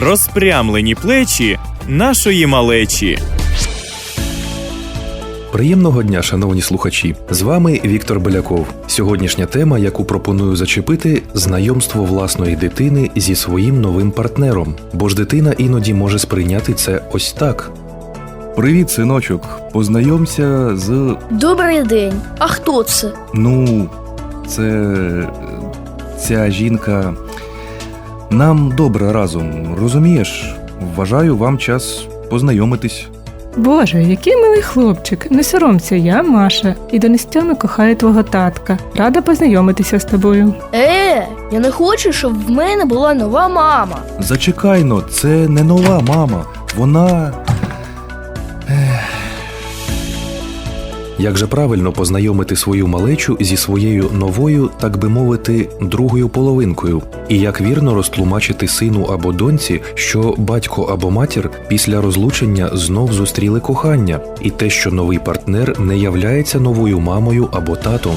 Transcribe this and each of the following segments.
розпрямлені плечі нашої малечі. Приємного дня, шановні слухачі! З вами Віктор Беляков. Сьогоднішня тема, яку пропоную зачепити, знайомство власної дитини зі своїм новим партнером. Бо ж дитина іноді може сприйняти це ось так. Привіт, синочок. Познайомся з. Добрий день. А хто це? Ну, це. ця жінка. Нам добре разом, розумієш? Вважаю, вам час познайомитись. Боже, який милий хлопчик. Не соромся, я Маша, і до нестями кохаю твого татка. Рада познайомитися з тобою. Е, я не хочу, щоб в мене була нова мама. Зачекайно, це не нова мама. Вона. Як же правильно познайомити свою малечу зі своєю новою, так би мовити, другою половинкою, і як вірно розтлумачити сину або доньці, що батько або матір після розлучення знов зустріли кохання, і те, що новий партнер не являється новою мамою або татом.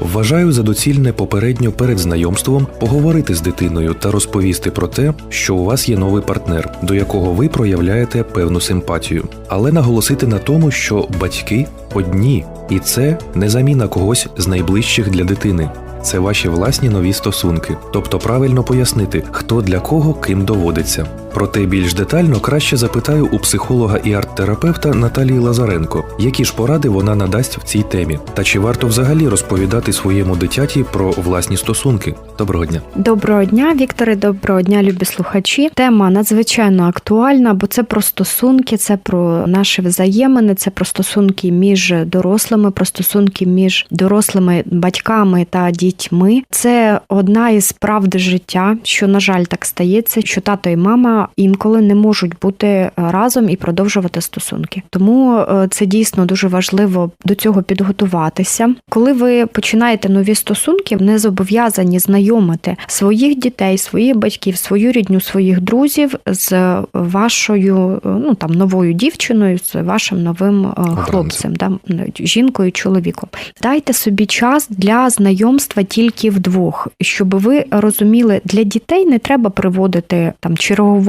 Вважаю за доцільне попередньо перед знайомством поговорити з дитиною та розповісти про те, що у вас є новий партнер, до якого ви проявляєте певну симпатію, але наголосити на тому, що батьки одні, і це не заміна когось з найближчих для дитини. Це ваші власні нові стосунки, тобто правильно пояснити, хто для кого ким доводиться. Проте більш детально краще запитаю у психолога і арт-терапевта Наталії Лазаренко, які ж поради вона надасть в цій темі, та чи варто взагалі розповідати своєму дитяті про власні стосунки. Доброго дня. Доброго дня, Вікторе. Доброго дня, любі слухачі. Тема надзвичайно актуальна, бо це про стосунки, це про наші взаємини, це про стосунки між дорослими, про стосунки між дорослими батьками та дітьми. Це одна із правд життя, що на жаль так стається, що тато і мама інколи не можуть бути разом і продовжувати стосунки. Тому е, це дійсно дуже важливо до цього підготуватися. Коли ви починаєте нові стосунки, не зобов'язані знайомити своїх дітей, своїх батьків, свою рідню, своїх друзів з вашою ну там новою дівчиною, з вашим новим е, хлопцем, да, жінкою, чоловіком. Дайте собі час для знайомства тільки вдвох, щоб ви розуміли, для дітей не треба приводити там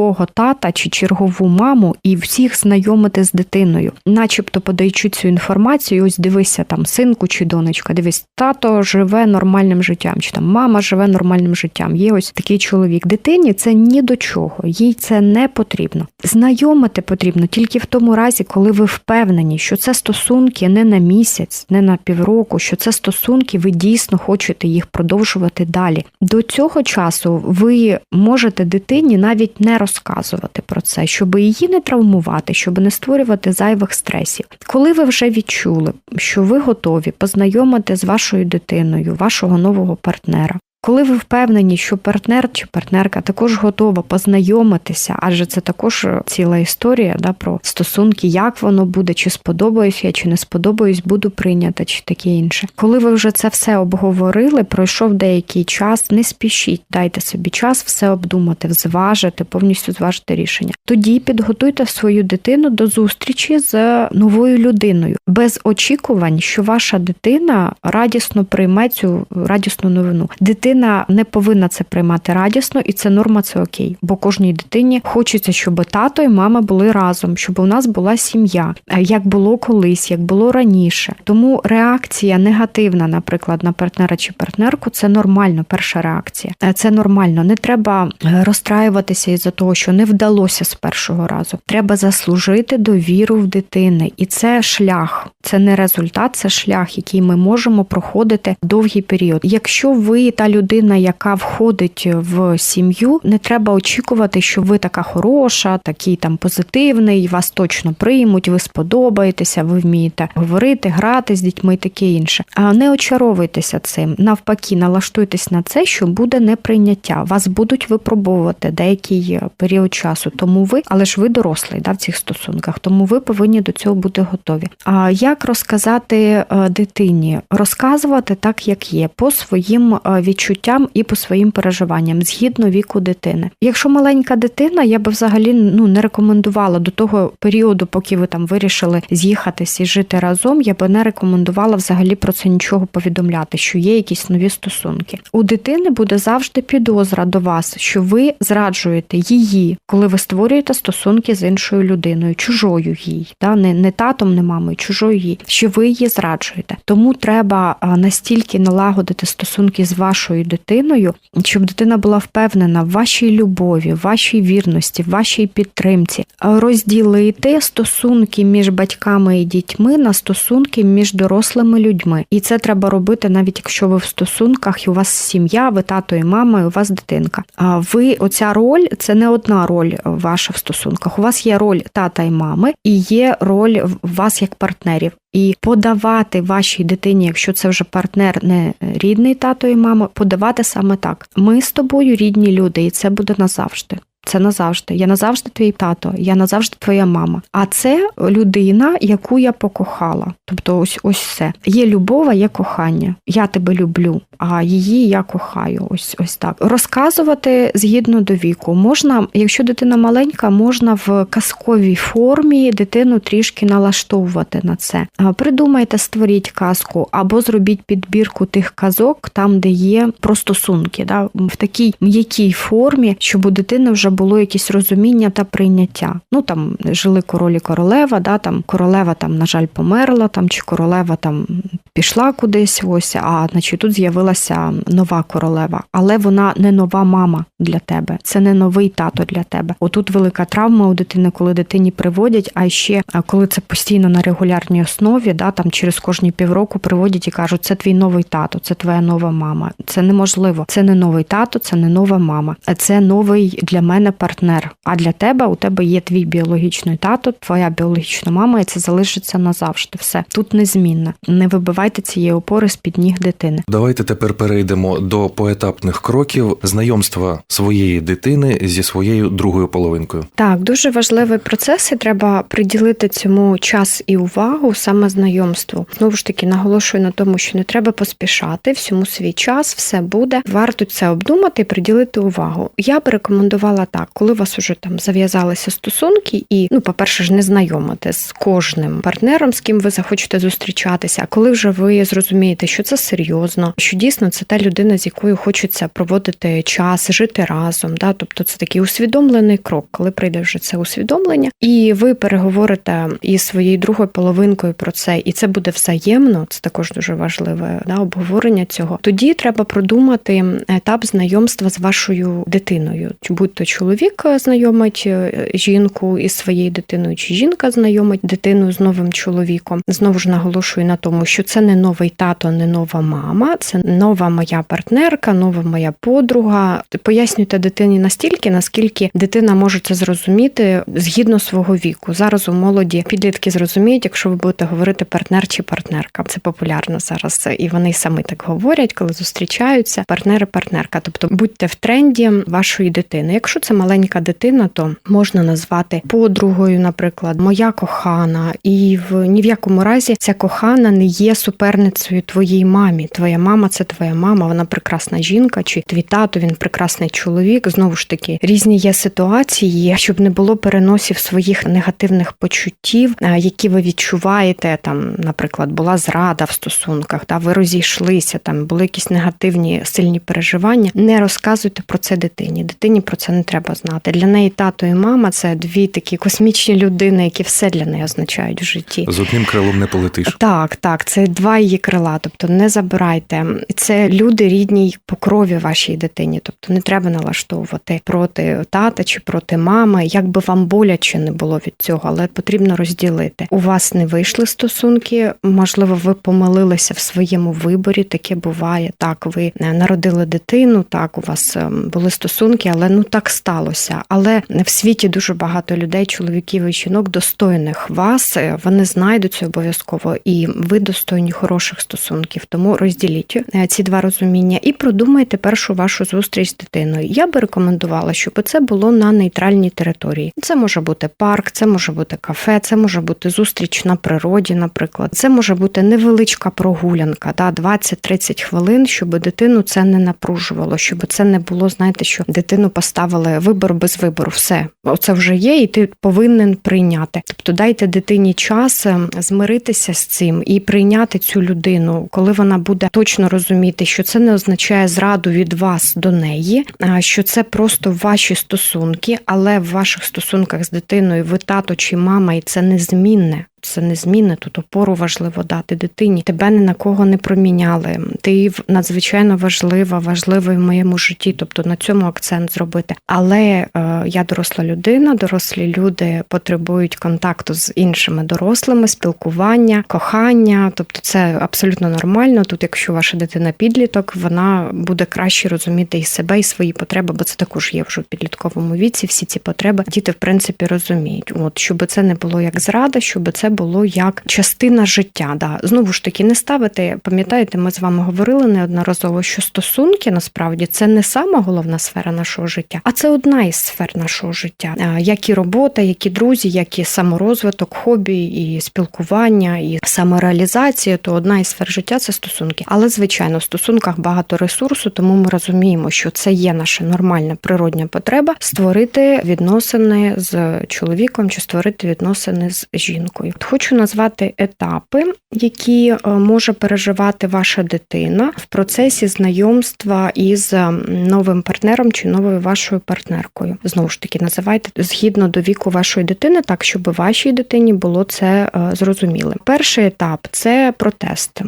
чергового тата чи чергову маму і всіх знайомити з дитиною, начебто подаючи цю інформацію. Ось дивися, там синку чи донечка, дивись, тато живе нормальним життям, чи там мама живе нормальним життям. Є ось такий чоловік. Дитині це ні до чого, їй це не потрібно. Знайомити потрібно тільки в тому разі, коли ви впевнені, що це стосунки не на місяць, не на півроку, що це стосунки, ви дійсно хочете їх продовжувати далі. До цього часу ви можете дитині навіть не розказувати про це, щоб її не травмувати, щоб не створювати зайвих стресів. Коли ви вже відчули, що ви готові познайомити з вашою дитиною, вашого нового партнера. Коли ви впевнені, що партнер чи партнерка також готова познайомитися, адже це також ціла історія да, про стосунки, як воно буде, чи сподобаюсь я, чи не сподобаюсь, буду прийнята, чи таке інше. Коли ви вже це все обговорили, пройшов деякий час, не спішіть, дайте собі час все обдумати, зважити, повністю зважити рішення. Тоді підготуйте свою дитину до зустрічі з новою людиною, без очікувань, що ваша дитина радісно прийме цю радісну новину. Дитина не повинна це приймати радісно, і це норма, це окей. Бо кожній дитині хочеться, щоб тато і мама були разом, щоб у нас була сім'я, як було колись, як було раніше. Тому реакція негативна, наприклад, на партнера чи партнерку, це нормально. Перша реакція. Е, Це нормально. Не треба е, розстраюватися із-за того, що не вдалося з першого разу. Треба заслужити довіру в дитини, і це шлях. Це не результат, це шлях, який ми можемо проходити довгий період. Якщо ви та людина, яка входить в сім'ю, не треба очікувати, що ви така хороша, такий там позитивний, вас точно приймуть, ви сподобаєтеся, ви вмієте говорити, грати з дітьми і таке інше. А не очаровуйтеся цим. Навпаки, налаштуйтесь на це, що буде неприйняття. Вас будуть випробовувати деякий період часу. Тому ви, але ж ви дорослий да, в цих стосунках, тому ви повинні до цього бути готові. А як розказати е, дитині? Розказувати так, як є, по своїм е, відчуттям почуттям і по своїм переживанням згідно віку дитини. Якщо маленька дитина, я би взагалі ну не рекомендувала до того періоду, поки ви там вирішили з'їхатись і жити разом. Я би не рекомендувала взагалі про це нічого повідомляти, що є якісь нові стосунки. У дитини буде завжди підозра до вас, що ви зраджуєте її, коли ви створюєте стосунки з іншою людиною, чужою їй, да не, не татом, не мамою, чужою їй, що ви її зраджуєте. Тому треба настільки налагодити стосунки з вашою дитиною, щоб дитина була впевнена в вашій любові, в вашій вірності, в вашій підтримці, розділити стосунки між батьками і дітьми на стосунки між дорослими людьми. І це треба робити навіть якщо ви в стосунках і у вас сім'я, ви тато і мама, і у вас дитинка. А ви оця роль це не одна роль ваша в стосунках. У вас є роль тата і мами, і є роль вас як партнерів. І подавати вашій дитині, якщо це вже партнер, не рідний тато і мама, подавати саме так: ми з тобою рідні люди, і це буде назавжди. Це назавжди. Я назавжди твій тато, я назавжди твоя мама. А це людина, яку я покохала. Тобто, ось ось все. Є любов, а є кохання. Я тебе люблю, а її я кохаю. Ось ось так. Розказувати згідно до віку. Можна, якщо дитина маленька, можна в казковій формі дитину трішки налаштовувати на це. Придумайте, створіть казку або зробіть підбірку тих казок, там, де є про стосунки, да, в такій м'якій формі, щоб у дитини вже було якесь розуміння та прийняття. Ну там жили король і королева, да, там королева там, на жаль, померла, там чи королева там пішла кудись, ось, а значить тут з'явилася нова королева, але вона не нова мама для тебе, це не новий тато для тебе. Отут велика травма у дитини, коли дитині приводять, а ще коли це постійно на регулярній основі, да, там через кожні півроку приводять і кажуть, це твій новий тато, це твоя нова мама. Це неможливо. Це не новий тато, це не нова мама, а це новий для мене партнер. А для тебе у тебе є твій біологічний тато, твоя біологічна мама, і це залишиться назавжди. Все тут незмінно. Не вибивайте цієї опори з під ніг дитини. Давайте тепер перейдемо до поетапних кроків знайомства своєї дитини зі своєю другою половинкою. Так, дуже важливий процес, і треба приділити цьому час і увагу саме знайомству. Знову ж таки, наголошую на тому, що не треба поспішати, всьому свій час, все буде. Варто це обдумати і приділити увагу. Я б рекомендувала так, коли у вас уже там зав'язалися стосунки, і ну, по-перше, ж не знайомити з кожним партнером, з ким ви захочете зустрічатися. А коли вже ви зрозумієте, що це серйозно, що дійсно це та людина, з якою хочеться проводити час, жити разом. Да? Тобто це такий усвідомлений крок, коли прийде вже це усвідомлення, і ви переговорите із своєю другою половинкою про це, і це буде взаємно. Це також дуже важливе да, обговорення цього. Тоді треба продумати етап знайомства з вашою дитиною. Будь-то чоловік знайомить е, жінку із своєю дитиною, чи жінка знайомить дитину з новим чоловіком. Знову ж наголошую на тому, що це не новий тато, не нова мама, це нова моя партнерка, нова моя подруга. Пояснюйте дитині настільки, наскільки дитина може це зрозуміти згідно свого віку. Зараз у молоді підлітки зрозуміють, якщо ви будете говорити партнер чи партнерка. Це популярно зараз, і вони самі так говорять, коли зустрічаються. Партнер і партнерка. Тобто будьте в тренді вашої дитини. Якщо це маленька дитина, то можна назвати подругою, наприклад, моя кохана, і в ні в якому разі ця кохана не є суперницею твоїй мамі. Твоя мама це твоя мама, вона прекрасна жінка, чи твій тато він прекрасний чоловік. Знову ж таки, різні є ситуації, щоб не було переносів своїх негативних почуттів, е, які ви відчуваєте. Там, наприклад, була зрада в стосунках, та ви розійшлися, там були якісь негативні сильні переживання. Не розказуйте про це дитині. Дитині про це не треба знати. Для неї тато і мама це дві такі космічні людини, які все для неї означають в житті. З одним крилом не полетиш. Так, так, це два її крила. Тобто не забирайте. Це люди рідній по крові вашій дитині. Тобто не треба налаштовувати проти тата чи проти мами, як би вам боляче не було від цього, але потрібно розділити. У вас не вийшли стосунки, можливо, ви помилилися в своєму виборі. Таке буває. Так, ви е, народили дитину, так у вас ем, були стосунки, але ну так. Сталося. Але в світі дуже багато людей, чоловіків і жінок, достойних вас. Е, Вони знайдуться обов'язково, і ви достойні хороших стосунків. Тому розділіть е, ці два розуміння і продумайте першу вашу зустріч з дитиною. Я би рекомендувала, щоб це було на нейтральній території. Це може бути парк, це може бути кафе, це може бути зустріч на природі, наприклад. Це може бути невеличка прогулянка, да, 20-30 хвилин, щоб дитину це не напружувало, щоб це не було, знаєте, що дитину поставили вибор без вибору. Все, оце вже є, і ти повинен прийняти. Тобто дайте дитині час е, змиритися з цим і прийняти цю людину, коли вона буде точно розуміти, що це не означає зраду від вас до неї, а що це просто ваші стосунки, але в ваших стосунках з дитиною ви тато чи мама, і це незмінне. Це незмінне, тут опору важливо дати дитині. Тебе ні на кого не проміняли. Ти надзвичайно важлива, важливий в моєму житті. Тобто на цьому акцент зробити. Але е, я доросла людина, дорослі люди потребують контакту з іншими дорослими, спілкування, кохання. Тобто, це абсолютно нормально. Тут, якщо ваша дитина підліток, вона буде краще розуміти і себе, і свої потреби, бо це також є вже в підлітковому віці. Всі ці потреби діти в принципі розуміють. От щоб це не було як зрада, щоб це було як частина життя. Да. Знову ж таки, не ставити, пам'ятаєте, ми з вами говорили неодноразово, що стосунки насправді це не сама головна сфера нашого життя, а це одна із сфер нашого життя, Е, як і робота, як і друзі, як і саморозвиток, хобі, і спілкування, і самореалізація, то одна із сфер життя це стосунки. Але звичайно, в стосунках багато ресурсу, тому ми розуміємо, що це є наша нормальна природня потреба створити відносини з чоловіком чи створити відносини з жінкою. От Хочу назвати етапи, які е, може переживати ваша дитина в процесі знайомства із е, новим партнером чи новою вашою партнеркою. Знову ж таки, називайте згідно до віку вашої дитини, так щоб вашій дитині було це е, зрозуміло. Перший етап це протест.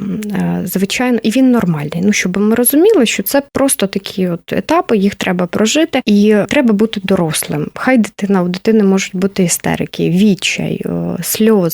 Звичайно, і він нормальний. Ну щоб ми розуміли, що це просто такі от етапи, їх треба прожити, і треба бути дорослим. Хай дитина у дитини можуть бути істерики, відчай, е,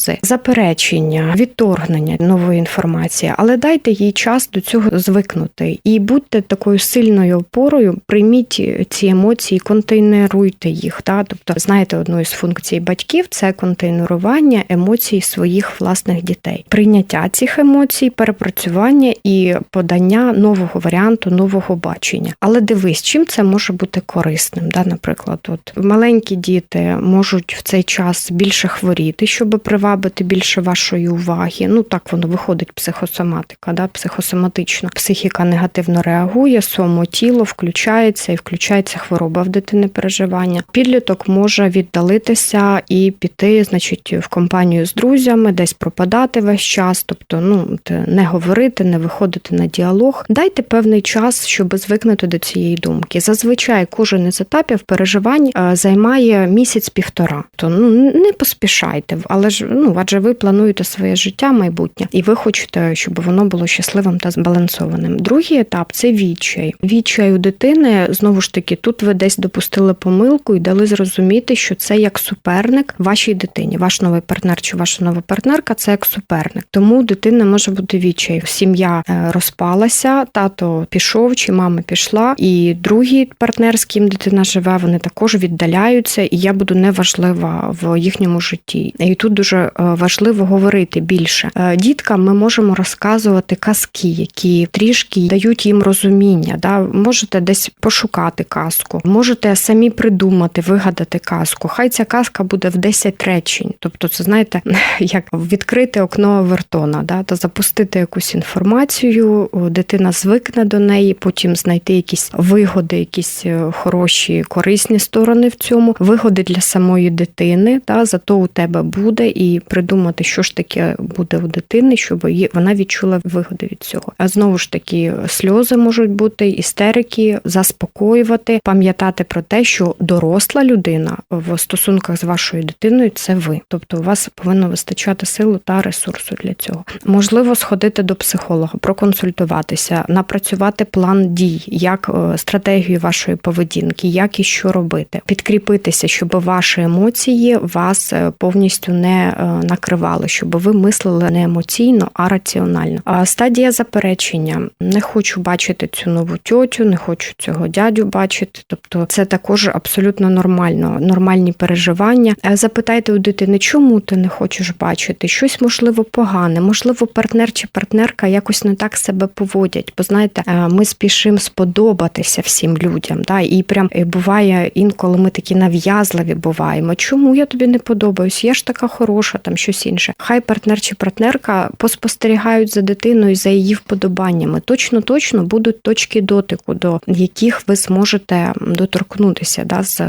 сльози, заперечення, відторгнення нової інформації, але дайте їй час до цього звикнути і будьте такою сильною опорою. Прийміть ці емоції, контейнеруйте їх. Та тобто, знаєте, одну із функцій батьків це контейнерування емоцій своїх власних дітей, прийняття цих емоцій, перепрацювання і подання нового варіанту, нового бачення. Але дивись, чим це може бути корисним. Да, Наприклад, от маленькі діти можуть в цей час більше хворіти, щоб привабити більше вашої уваги. Ну так воно виходить психосоматика, да, психосоматично. Психіка негативно реагує, само тіло включається і включається хвороба в дитини переживання. Підліток може віддалитися і піти, значить, в компанію з друзями, десь пропадати весь час, тобто, ну не говорити, не виходити на діалог. Дайте певний час, щоб звикнути до цієї думки. Зазвичай кожен із етапів переживань е, займає місяць-півтора. То ну не поспішайте, але ж ну адже ви плануєте своє життя майбутнє, і ви хочете, щоб воно було щасливим та збалансованим. Другий етап це відчай. Відчай у дитини знову ж таки, тут ви десь допустили помилку і дали зрозуміти, що це як суперник вашій дитині. Ваш новий партнер чи ваша нова партнерка це як суперник. Тому у дитини може бути відчай. Сім'я е, розпалася, тато пішов чи мама пішла, і другий партнер, з ким дитина живе, вони також віддаляються, і я буду неважлива в їхньому житті. І тут дуже е, важливо говорити більше. Е, Діткам ми можемо розказувати казки, які трішки дають їм розуміння. Да? Можете десь пошукати казку, можете самі придумати, вигадати казку. Хай ця казка буде в 10 речень. Тобто, це знаєте, як відкрити окно Вертона, да? то запустити якусь інформацію, дитина звикне до неї, потім знайти якісь вигоди, якісь е, хороші, корисні сторони в цьому, вигоди для самої дитини, да? зато у тебе буде, і придумати, що ж таке буде у дитини, щоб її- вона відчула вигоди від цього. А знову ж таки, сльози можуть бути, істерики, заспокоювати, пам'ятати про те, що доросла людина в стосунках з вашою дитиною це ви. Тобто у вас повинно вистачати сили та ресурсу для цього. Можливо, сходити до психолога, проконсультуватися, напрацювати план дій, як е, стратегію вашої поведінки, як і що робити, підкріпитися, щоб ваші емоції вас е, повністю не накривало, щоб ви мислили не емоційно, а раціонально. А стадія заперечення не хочу бачити цю нову тьотю, не хочу цього дядю бачити. Тобто, це також абсолютно нормально, нормальні переживання. Е, Запитайте у дитини, чому ти не хочеш бачити щось можливо погане, можливо, партнер чи партнерка якось не так себе поводять. Бо знаєте, е, ми спішимо сподобатися всім людям. Да? І прям е, буває інколи ми такі нав'язливі буваємо. Чому я тобі не подобаюсь? Я ж така хороша, там щось інше. Хай партнер чи партнерка поспостерігають за дитиною, за її вподобаннями. Точно, точно будуть точки дотику, до яких ви зможете доторкнутися да, з,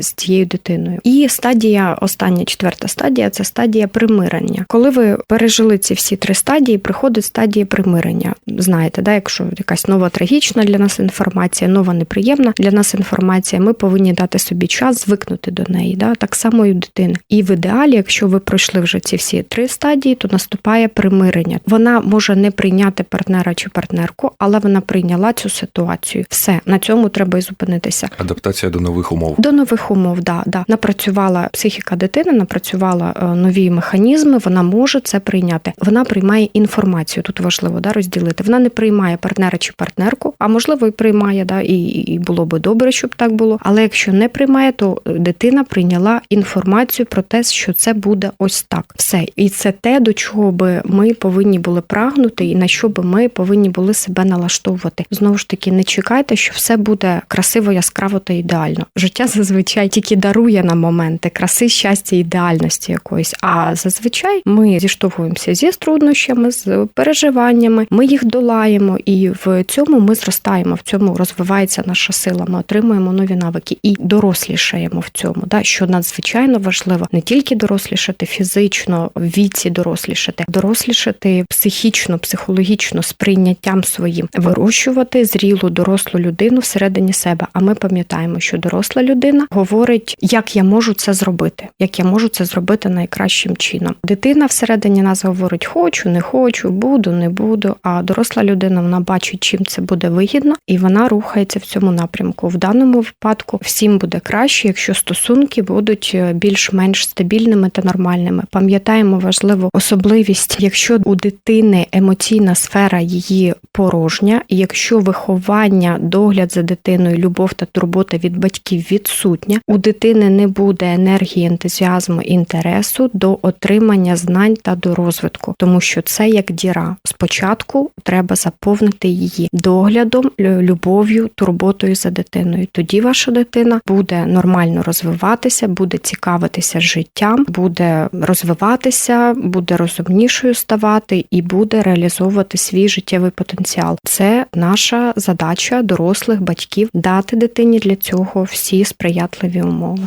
з цією дитиною. І стадія, остання четверта стадія це стадія примирення. Коли ви пережили ці всі три стадії, приходить стадія примирення. Знаєте, да, якщо якась нова трагічна для нас інформація, нова неприємна для нас інформація, ми повинні дати собі час звикнути до неї. Да? Так само і у дитини. І в ідеалі, якщо ви пройшли вже ці всі три стадії, то наступає примирення. Вона може не прийняти партнера чи партнерку, але вона прийняла цю ситуацію. Все на цьому треба і зупинитися. Адаптація до нових умов. До нових умов, да, да. Напрацювала психіка дитини, напрацювала е, нові механізми. Вона може це прийняти. Вона приймає інформацію. Тут важливо да, розділити. Вона не приймає партнера чи партнерку, а можливо і приймає, да, і, і було би добре, щоб так було. Але якщо не приймає, то дитина прийняла інформацію про те, що це буде ось так. Все, і це те, до чого би ми повинні були прагнути, і на що би ми повинні були себе налаштовувати. Знову ж таки, не чекайте, що все буде красиво, яскраво та ідеально. Життя зазвичай тільки дарує нам моменти краси, щастя, ідеальності якоїсь. А зазвичай ми зіштовхуємося зі труднощами, з переживаннями. Ми їх долаємо, і в цьому ми зростаємо. В цьому розвивається наша сила. Ми отримуємо нові навики і дорослішаємо в цьому. Да, що надзвичайно важливо не тільки дорослішати фізично, в віці дорослішати, дорослішати психічно, психологічно, з прийняттям своїм, вирощувати зрілу дорослу людину всередині себе. А ми пам'ятаємо, що доросла людина говорить, як я можу це зробити, як я можу це зробити найкращим чином. Дитина всередині нас говорить: хочу, не хочу, буду, не буду. А доросла людина вона бачить, чим це буде вигідно, і вона рухається в цьому напрямку. В даному випадку всім буде краще, якщо стосунки будуть е, більш-менш стабільними та нормальними. Пам'ятаємо важливу особливість, якщо у дитини емоційна сфера її порожня, і якщо виховання, догляд за дитиною, любов та турбота від батьків відсутня, у дитини не буде енергії, ентузіазму, інтересу до отримання знань та до розвитку, тому що це як діра. Спочатку треба заповнити її доглядом, любов'ю, турботою за дитиною. Тоді ваша дитина буде нормально розвиватися, буде цікавитися життям, розвиватися, буде розумнішою ставати і буде реалізовувати свій життєвий потенціал. Це наша задача дорослих батьків дати дитині для цього всі сприятливі умови.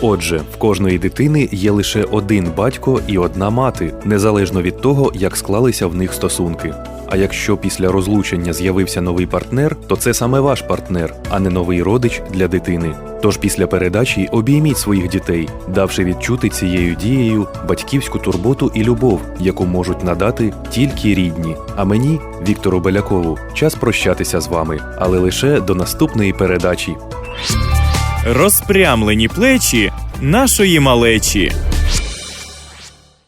Отже, в кожної дитини є лише один батько і одна мати, незалежно від того, як склалися в них стосунки. А якщо після розлучення з'явився новий партнер, то це саме ваш партнер, а не новий родич для дитини. Тож після передачі обійміть своїх дітей, давши відчути цією дією батьківську турботу і любов, яку можуть надати тільки рідні. А мені, Віктору Белякову, час прощатися з вами, але лише до наступної передачі. Розпрямлені плечі нашої малечі.